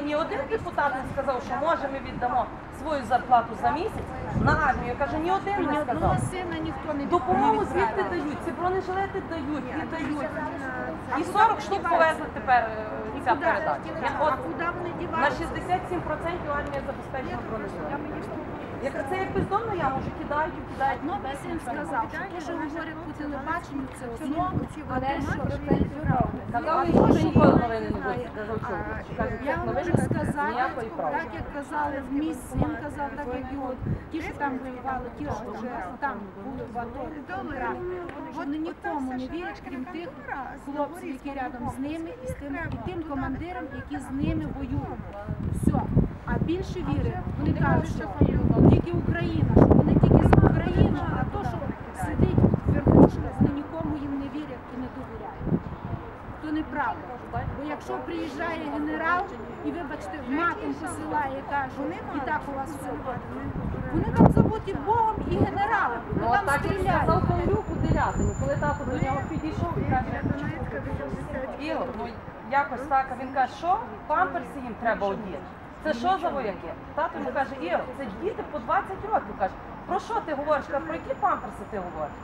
ні один депутат не сказав, що може ми віддамо свою зарплату за місяць на армію. Каже, ні один не сказав. сина ніхто не Допомогу звідти дають, ці бронежилети дають і дають. І 40 штук повезли тепер е, ця передача. От на 67% армія забезпечена бронежилетами. Як це як бездомна яма, вже кидають і кидають. Ну, син сказав, що те, що говорять по телебаченню, це одно, а те, що ніколи кажуть, Я вам можу сказати, так як казали в мій син казав, так як і от ті, що там воювали, ті, що вже там були в АТО. Вони нікому не вірять, крім тих хлопців, які рядом з ними, і з тим, і тим командирам, які з ними воюють. Все. А більше віри, вони кажуть, що тільки Україна, що вони тільки за Україну, а то, що сидить верхушка, вони нікому їм не вірять і не довіряють. То неправда. Бо якщо приїжджає генерал і, вибачте, матом посилає каже, і так у вас все буде. Вони там забуті Богом і генералом. Ну, там так і сказав стріляють. Павлюк у Делятині, коли тато до нього підійшов і каже, Ігор, ну якось так, а він каже, що памперси їм треба одіти. Це що за вояки? Тато йому каже, Ігор, це діти по 20 років. Каже, про що ти говориш? Каже, про які памперси ти говориш?